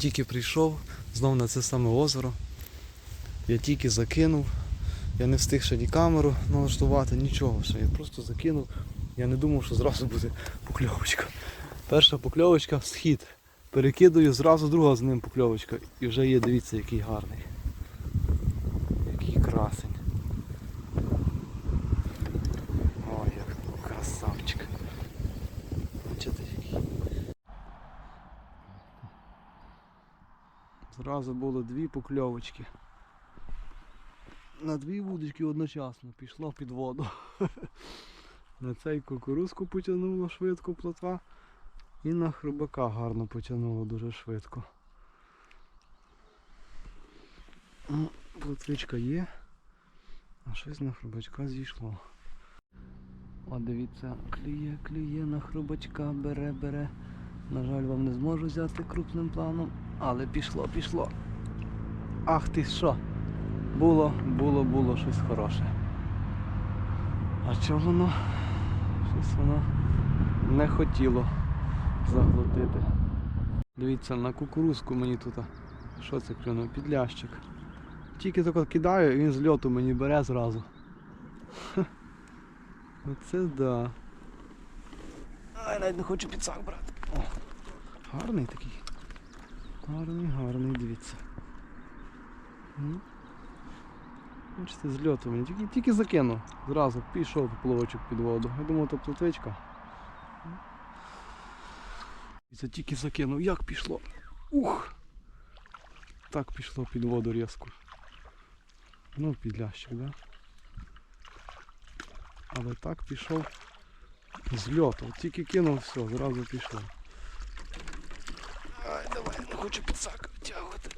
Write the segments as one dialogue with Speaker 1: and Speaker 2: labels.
Speaker 1: Тільки прийшов знов на це саме озеро. Я тільки закинув. Я не встиг ще ні камеру налаштувати, нічого ще. Я просто закинув. Я не думав, що зразу буде покльовочка. Перша покльовочка схід. Перекидую, зразу друга з ним покльовочка. І вже є, дивіться, який гарний. Який красень. Ой, як красавчик. Бачите, який. Зразу було дві покльовочки. На дві вудочки одночасно пішло під воду. На цей кукурузку потягнуло швидко плотва. І на хрубака гарно потягнуло дуже швидко. Ну, Плотвичка є, а щось на хрубачка зійшло. О, дивіться, клює, клює на хрубачка, бере, бере. На жаль, вам не зможу взяти крупним планом, але пішло, пішло. Ах ти що? Було, було, було щось хороше. А чого воно? Щось воно не хотіло заглотити. Дивіться, на кукурузку мені тут. Що це клюнув? Підлящик. Тільки тако кидаю і він з льоту мені бере зразу. Оце да. Ай, навіть не хочу підсак брати. О, гарний такий. Гарний, гарний, дивіться. Бачите, з мені. Тільки, тільки закинув. Зразу пішов поплавочок під воду. Я думав, то плотвичка. Це тільки закинув. Як пішло? Ух! Так пішло під воду різко. Ну, під лящик, да? Але так пішов з льоту. Тільки кинув, все, зразу пішло. Хочу підсак втягувати.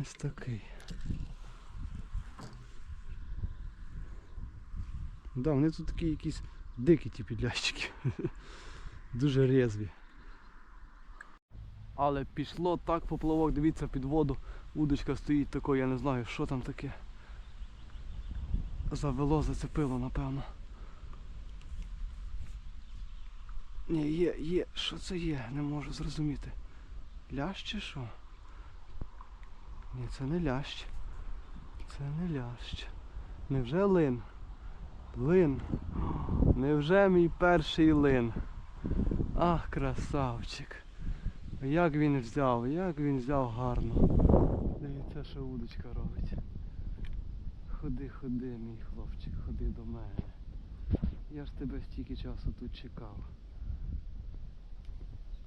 Speaker 1: Ось такий. Да, вони тут такі якісь дикі ті підлящики. Дуже резві. Але пішло так поплавок, дивіться під воду. Удочка стоїть такою, я не знаю, що там таке. Завело, зацепило, напевно. Ні, є, є, що це є, не можу зрозуміти. Лящ чи що? Ні, це не лящ. Це не лящ. Невже лин? Лин. Невже мій перший лин? Ах, красавчик. Як він взяв, як він взяв гарно. Дивіться, що удочка робить. Ходи, ходи, мій хлопчик, ходи до мене. Я ж тебе стільки часу тут чекав.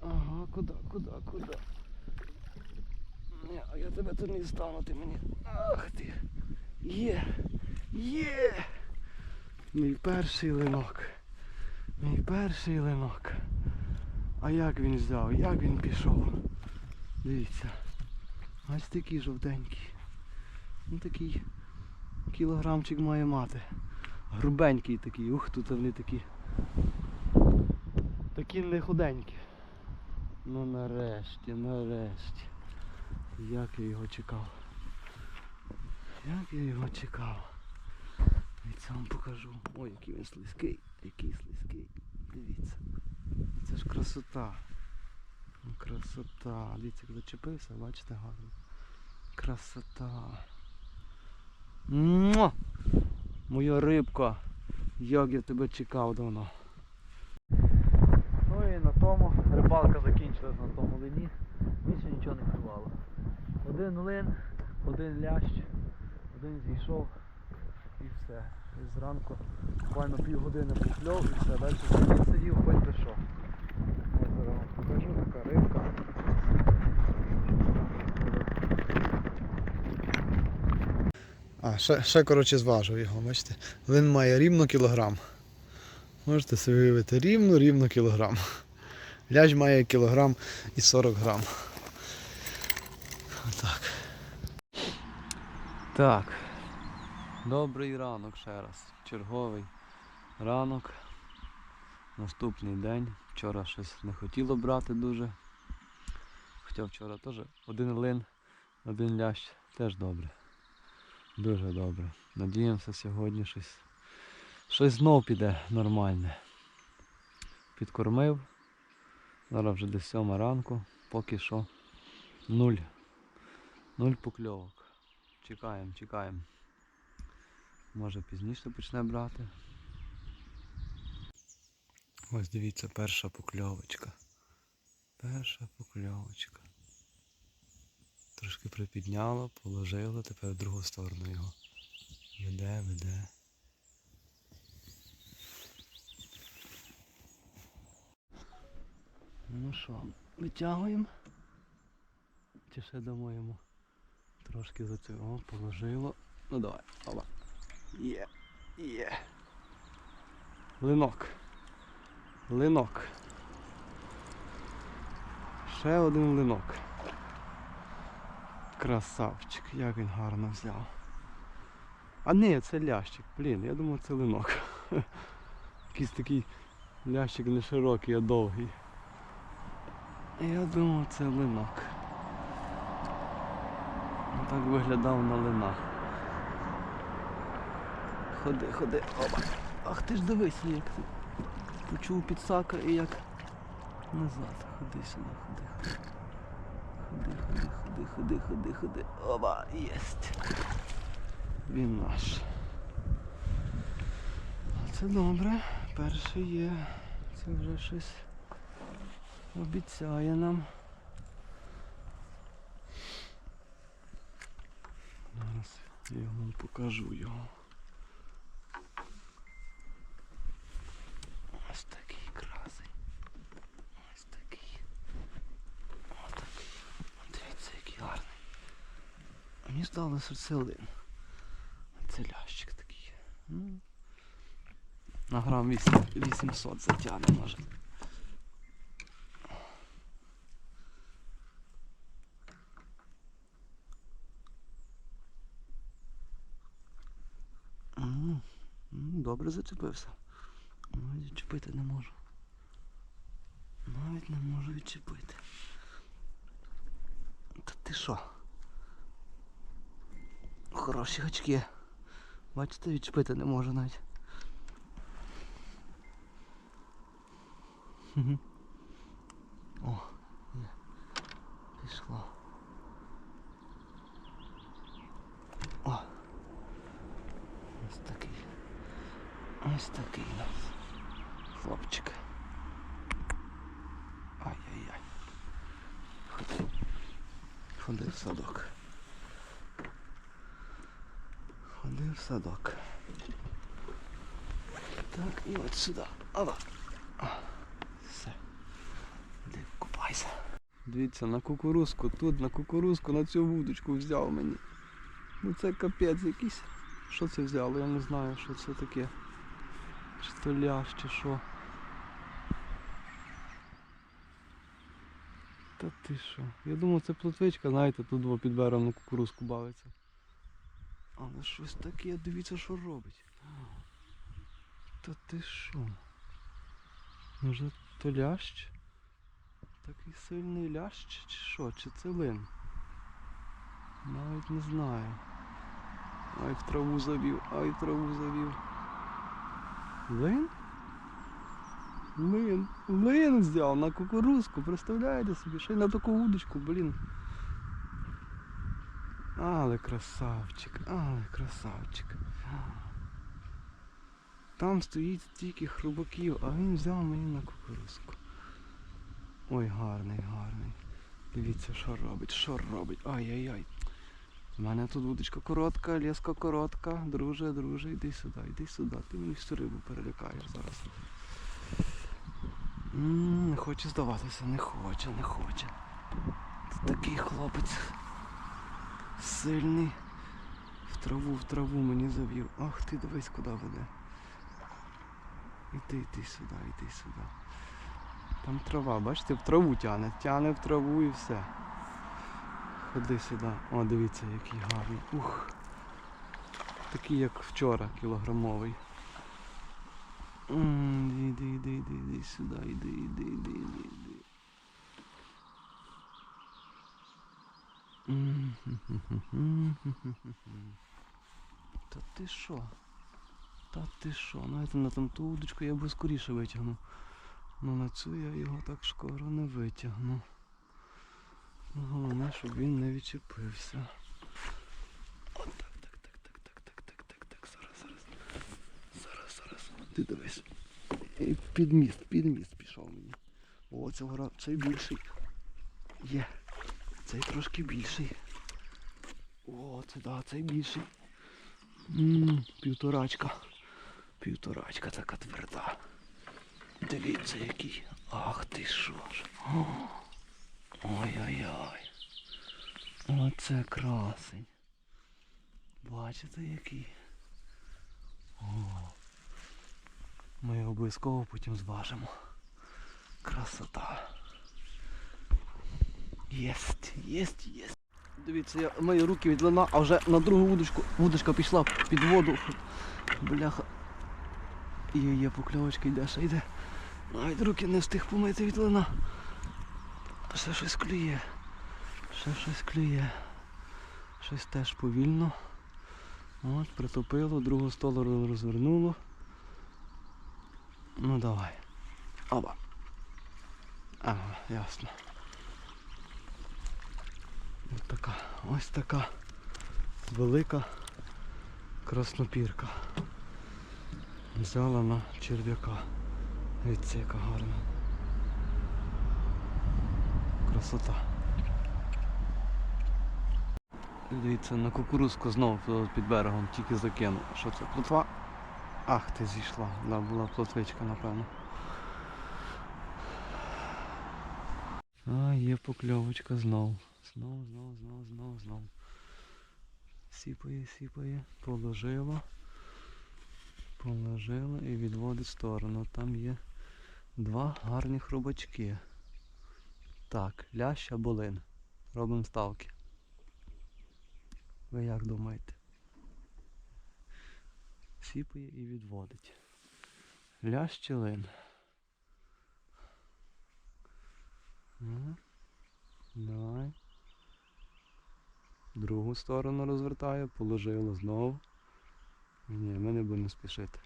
Speaker 1: Ага, куди, куди, куди? А я тебе тут не стану, ти мені. Ах ти. Є! Є! Мій перший линок. Мій перший линок. А як він взяв? Як він пішов? Дивіться. Ось такий жовтенький. Ну такий кілограмчик має мати. Грубенький такий. Ух, тут вони такі. Такі не худенькі. Ну нарешті, нарешті. Як я його чекав. Як я його чекав. Дивіться, вам покажу. Ой, який він слизький, який слизький. Дивіться. Це ж красота. Красота. Дивіться, як зачепився, бачите гарно. Красота. Моя рибка. Як я тебе чекав давно. Тому рибалка закінчилась на тому лині. Більше нічого не клювало. Один лин, один лящ, один зійшов і все. І зранку буквально півгодини покльов і все. Далі сидів, хоч би що. Покажу, така рибка. А, ще, ще коротше зважив його, бачите. Він має рівно кілограм. Можете собі уявити, рівно, рівно кілограм. Ляж має кілограм і 40 грам. Отак. Так. Добрий ранок ще раз. Черговий ранок. Наступний день. Вчора щось не хотіло брати дуже. Хоча вчора теж один лин, один лящ теж добре. Дуже добре. Надіємося, сьогодні щось, щось знов піде нормальне. підкормив. Зараз вже десь сьома ранку, поки що нуль. Нуль покльовок. Чекаємо, чекаємо. Може пізніше почне брати. Ось дивіться, перша покльовочка. Перша покльовочка. Трошки припідняло, положило, тепер в другу сторону його. Веде, веде. Ну що, витягуємо. Чи ще дамо трошки за цього положило. Ну давай, опа. Є, є. Линок. Линок. Ще один линок. Красавчик, як він гарно взяв. А ні, це лящик, блін, я думав це линок. Якийсь такий лящик не широкий, а довгий. Я думав це линок. Ну, Так виглядав на линах. Ходи, ходи, опа. Ах ти ж дивися, як ти почув підсака і як назад. Ходи сюди, ходи, ходи. Ходи, ходи, ходи, ходи, ходи. Опа, єсть. Він наш. Це добре. Перший є. Це вже щось обіцяє нам. Зараз я вам покажу його. Ось такий красий. Ось такий. Ось такий. Дивіться, який гарний. Мені здалося, що це один. Це лящик такий. Ну, на грам 8, 800 затягне може. М, м, Добре зачепився. Навіть відчепити не можу. Навіть не можу відчепити. Та ти що? Хороші гачки. Бачите, відчепити не можу навіть. О, є. Пішло. О. Ось такий. Ось такий у нас хлопчик. Ай-яй-яй. Ходи. Ходи в садок. Ходи в садок. Так, і от сюди. Ала. Все. Іди купайся. Дивіться, на кукурузку, тут на кукурузку, на цю вудочку взяв мені. Ну це капець якийсь. Що це взяло? Я не знаю, що це таке. Чи то лящ, чи що. Та ти що? Я думав це плотвичка, знаєте, тут під берегом кукурузку бавиться. Але щось таке, дивіться, що робить. Та ти що? Може то лящ? Такий сильний лящ, чи що? Чи це лин? Навіть не знаю. Ай в траву завів, ай в траву завів. Лин? Лин. Лин взяв на кукурузку, представляєте собі, ще й на таку удочку, блін. Але красавчик, але красавчик. Там стоїть стільки хрубаків, а він взяв мені на кукурузку. Ой, гарний, гарний. Дивіться, що робить, що робить. Ай-яй-яй. У мене тут вудочка коротка, леска коротка. Друже, друже, йди сюди, йди сюди. Ти мені всю рибу перелякаєш зараз. Не хоче здаватися, не хоче, не хоче. Це такий хлопець сильний. В траву, в траву мені завів. Ах ти дивись, куди веде. Іди, йди сюди, йди сюди. Там трава, бачите, в траву тяне. Тяне в траву і все. Ходи сюди. О, дивіться, який гарний. Ух. Такий, як вчора, кілограмовий. Іди, іди, іди, іди сюди, іди, іди, іди, іди, іди. Та ти що? Та ти що? Навіть на там ту удочку я би скоріше витягнув. Ну на цю я його так скоро не витягну. Ну, Головне, щоб він не відчепився. От так, так, так, так, так, так, так, так, так. Зараз, зараз. Зараз, зараз. Ти дивись. І під міст, під міст пішов мені. О, цього разу цей більший. Є. Цей трошки більший. О, це да, цей більший. Ммм, півторачка. Півторачка така тверда. Дивіться який. Ах ти що ж. О, Ой-ой-ой. Оце красень. Бачите який? О. Ми його обов'язково потім зважимо. Красота. Єсть, єсть, єсть. Дивіться, я мої руки від лина, а вже на другу вудочку. Вудочка пішла під воду. Бляха. Є, є покльовочка йде, ще йде. Навіть руки не встиг помити від лина. Ще щось клює. Ще щось клює. Щось теж повільно. От, притопило, другу сторону розвернуло. Ну давай. Оба. Ага, ясно. Ось така, ось така велика краснопірка. Взяла на черв'яка. Яка гарна. Красота. Дивіться, на кукурузку знов тут під берегом тільки закинув. Що це? Плотва? Ах, ти зійшла. Да, була плотвичка, напевно. А, є покльовочка знов. Знов, знов, знов, знов, знов. Сіпає, сіпає, положила. Положила і відводить в сторону. Там є два гарні хробачки. Так, лящ або лин. Робимо ставки. Ви як думаєте? Сіпає і відводить. Лящ чи лин? Ну, Давай. Другу сторону розвертаю, положила знову. Ні, ми не будемо спішити.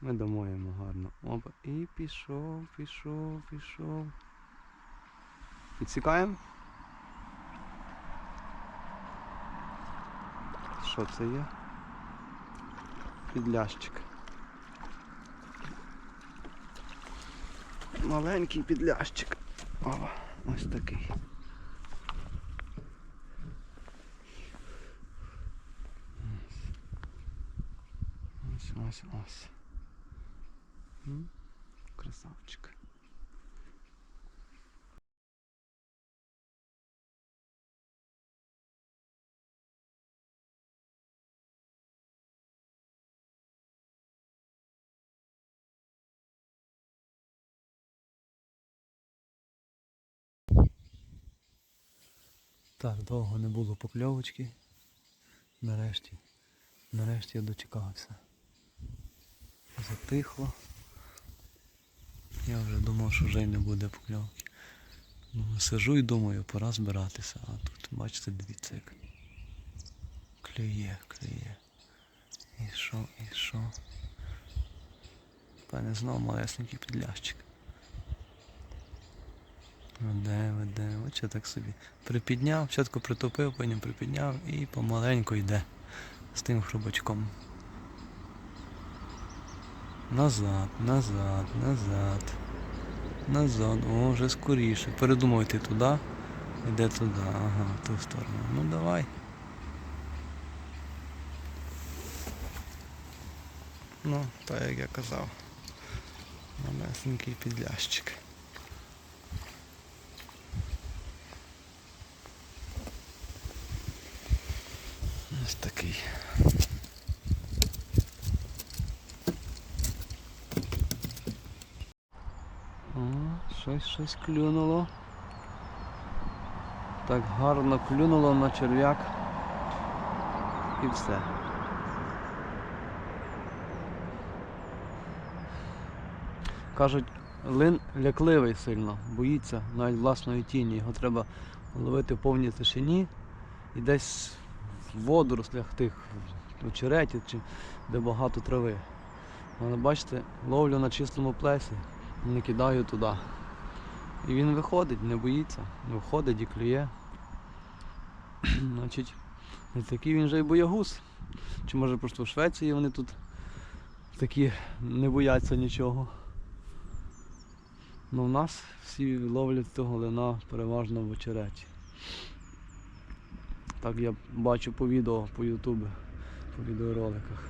Speaker 1: Ми дамо йому гарно. Опа. І пішов, пішов, пішов. Підсікаємо. Що це є? Підлящик. Маленький підлящик. О, ось такий. Ось, ось, ось. Красавчик. Так, довго не було покльовочки. Нарешті, нарешті я дочекався. Затихло. Я вже думав, що вже й не буде покльовки. Ну, сижу і думаю, пора збиратися. А тут, бачите, дивіться як. Клює, клює. І що, і що? Певне знову малесенький підлящик. Веде, веде, от так собі. Припідняв, спочатку притопив, потім припідняв і помаленьку йде з тим хробачком. Назад, назад, назад. Назад. О, вже скоріше. Передумав йти туди. Йде туди. Ага, в ту сторону. Ну давай. Ну, так як я казав. Малесенький підлящик. Ось такий. Щось щось клюнуло. Так гарно клюнуло на черв'як. І все. Кажуть, лин лякливий сильно, боїться навіть власної тіні. Його треба ловити в повній тишині і десь водорослях тих очереті, чи де багато трави. Але бачите, ловлю на чистому плесі. Не кидаю туди. І він виходить, не боїться. Виходить і клює. Значить, такий він же й боягуз. Чи може просто в Швеції вони тут такі не бояться нічого. Ну в нас всі ловлять того лина переважно в очереті. Так я бачу по відео, по ютубі, по відеороликах.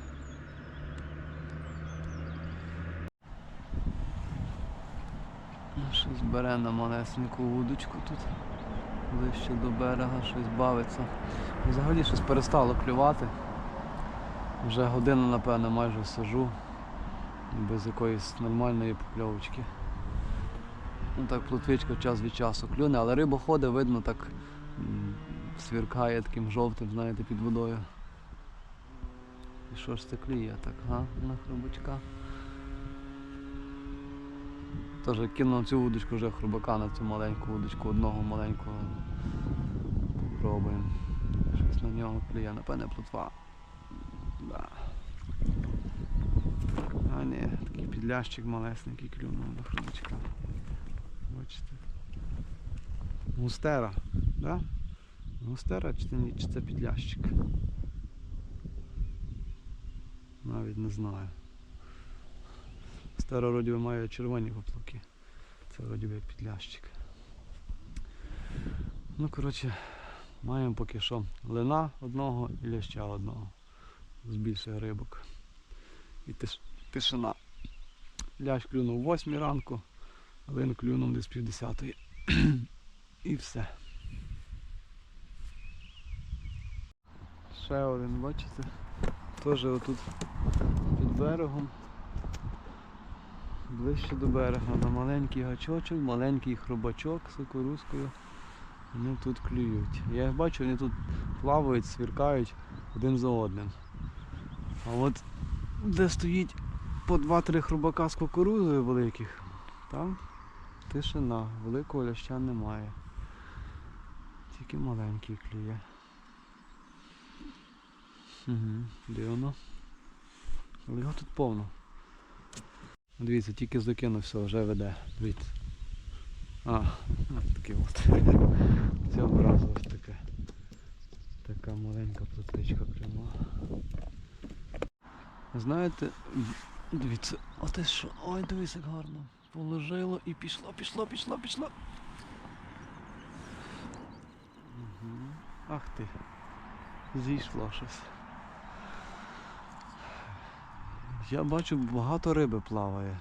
Speaker 1: Ну, Щось бере на малесеньку вудочку тут, ближче до берега, щось бавиться. Взагалі щось перестало клювати. Вже годину, напевно, майже сижу без якоїсь нормальної покльовочки. Ну так плотвичка час від часу клюне, але риба ходить, видно, так м, свіркає таким жовтим, знаєте, під водою. І що ж це клює так, га, на хробачка? Тож кинув цю вудочку вже хробака на цю маленьку вудочку, одного маленького. Попробуємо. Щось на нього клює, напевне, плотва. Да. А ні, такий підлящик малесенький клюнув до хробачка. Бачите. Густера, да? Густера чи це, чи це підлящик? Навіть не знаю. Стара вроді має червоні поплавки. Це вроді підлящик. Ну, коротше, маємо поки що лина одного і ляща одного. З більше рибок. І тиш, тишина. Лящ клюнув о 8 ранку, лин клюнув десь пів десятої. І все. Ще один, бачите? Теж отут під берегом. Ближче до берега. На маленький гачочок, маленький хробачок з кукурузкою. Вони тут клюють. Я їх бачу, вони тут плавають, свіркають один за одним. А от де стоїть по 2-3 хробака з кукурузою великих, там тишина, великого ляща немає. Тільки маленький клює. Угу, дивно. Але його тут повно. Дивіться, тільки закинувся, вже веде. Дивіться. А, ось таке от. Цього разу ось таке. Така маленька плотвичка прямо. Знаєте, дивіться, оте що. Ой, дивись, як гарно. Положило і пішло, пішло, пішло, пішло. Угу. Ах ти. Зійшло щось. Я бачу, багато риби плаває.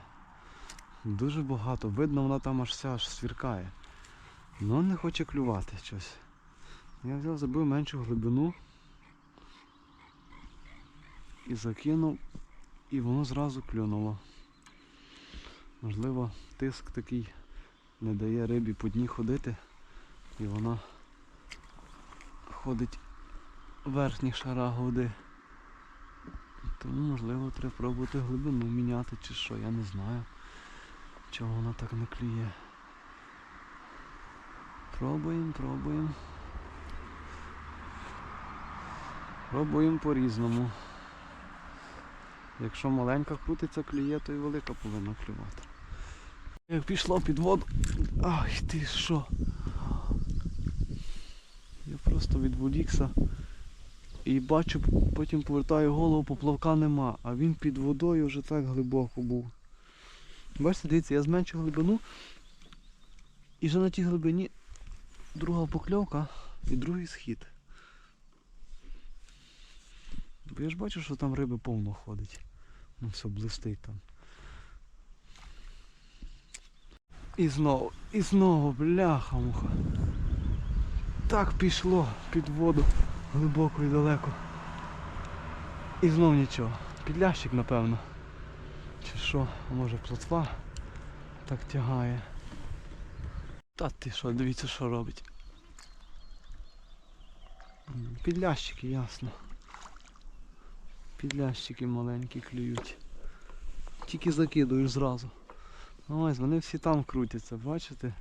Speaker 1: Дуже багато. Видно, вона там аж вся аж свіркає. Ну не хоче клювати щось. Я взяв, забив меншу глибину і закинув, і воно зразу клюнуло. Можливо, тиск такий не дає рибі по дні ходити, і вона ходить в верхніх шарах. Тому можливо треба пробувати глибину міняти чи що, я не знаю. Чого вона так не клює. Пробуємо, пробуємо. Пробуємо по-різному. Якщо маленька крутиться клює, то і велика повинна клювати. Як пішло під воду. Ах ти що? Я просто від Вудікса і бачу, потім повертаю голову, поплавка нема, а він під водою вже так глибоко був. Бачите, дивіться, я зменшив глибину і вже на тій глибині друга покльовка і другий схід. Бо я ж бачу, що там риби повно ходить. Ну все, блистить там. І знову, і знову, бляха муха. Так пішло під воду глибоко і далеко. І знов нічого. Підлящик, напевно. Чи що, може плотва так тягає. Та ти що, дивіться, що робить. Підлящики, ясно. Підлящики маленькі клюють. Тільки закидуєш зразу. Ось, вони всі там крутяться, бачите?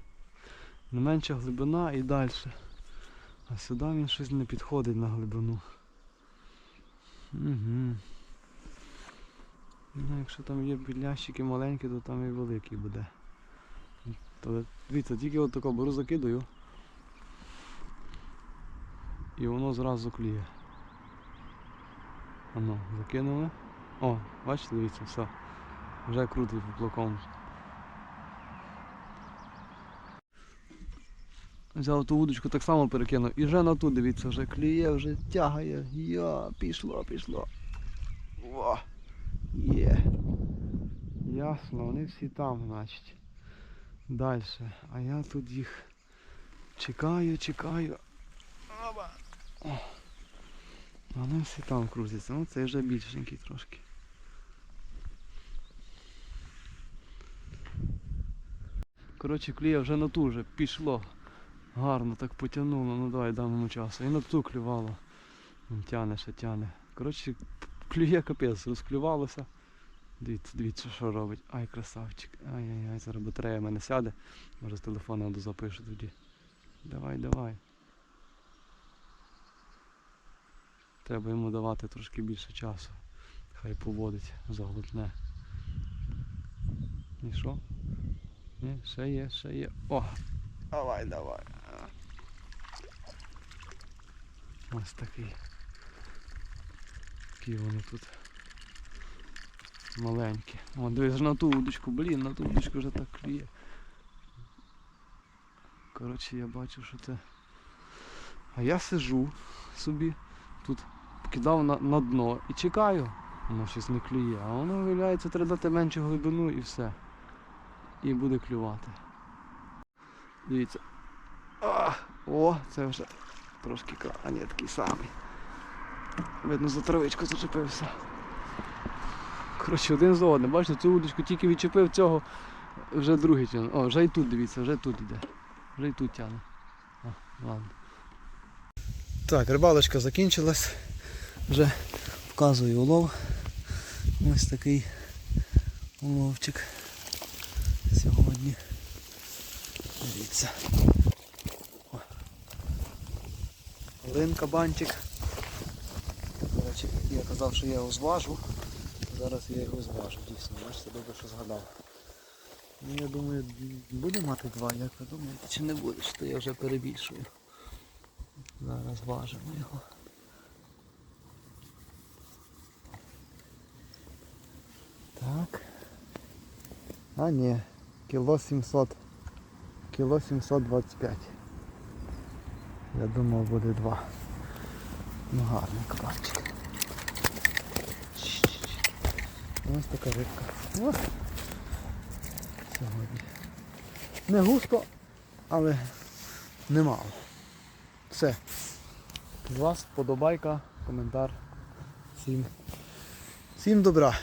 Speaker 1: Не менша глибина і далі. А сюди він щось не підходить на глибину. Угу. Ну, якщо там є білящики маленькі, то там і великий буде. То, дивіться, тільки от тако беру, закидаю. І воно зразу кліє. Ано, закинули. О, бачите, дивіться, все. Вже крутить поплавком. Взяв ту удочку, так само перекинув. І вже на ту, дивіться, вже кліє, вже тягає. Я, пішло, пішло. О, є. Ясно, вони всі там, значить. Далі. А я тут їх чекаю, чекаю. О. Вони всі там крутяться. Ну це вже більшенький трошки. Коротше, кліє вже на ту вже пішло. Гарно так потягнуло, ну давай дам йому часу. І на ту клювало. Тяне, ще тяне. Коротше, клює капець, розклювалося. Дивіться, дивіться, що робить. Ай, красавчик. Ай-яй-яй, зараз батарея в мене сяде. Може з телефона дозапишу тоді. Давай, давай. Треба йому давати трошки більше часу. Хай поводить, заглотне. І що? Ні, ще є, ще є. О! Давай, давай. Ось такий. Такі вони тут. Маленькі. О, дивись на ту удочку, блін, на ту удочку вже так клює. Коротше, я бачу, що це. А я сижу собі, тут кидав на, на дно і чекаю. Воно щось не клює. А воно виявляється, треба дати меншу глибину і все. І буде клювати. Дивіться. А, о, це вже трошки кра- А ні, такий самий. Видно, за травичку зачепився. Коротше, один за одним. Бачите, цю удочку тільки відчепив цього, вже другий тягне. О, вже і тут дивіться, вже тут іде. Вже і тут тягне. А, ладно. Так, рибалочка закінчилась. Вже вказую улов. Ось такий уловчик сьогодні. Дивіться. О. Один кабанчик. Я казав, що я його зважу. Зараз я його зважу, дійсно, бачите, добре, що згадав. Ну, я думаю, буде мати два, як ви думаєте, чи не буде, то я вже перебільшую. Зараз важимо його. Так. А ні, кіло 700. Кіло 725. Я думав буде два. Ну гарний кабанчик. Ось така рибка. Ось. Сьогодні. Не густо, але немало. Все. Вас вподобайка, коментар. Всім. Всім добра.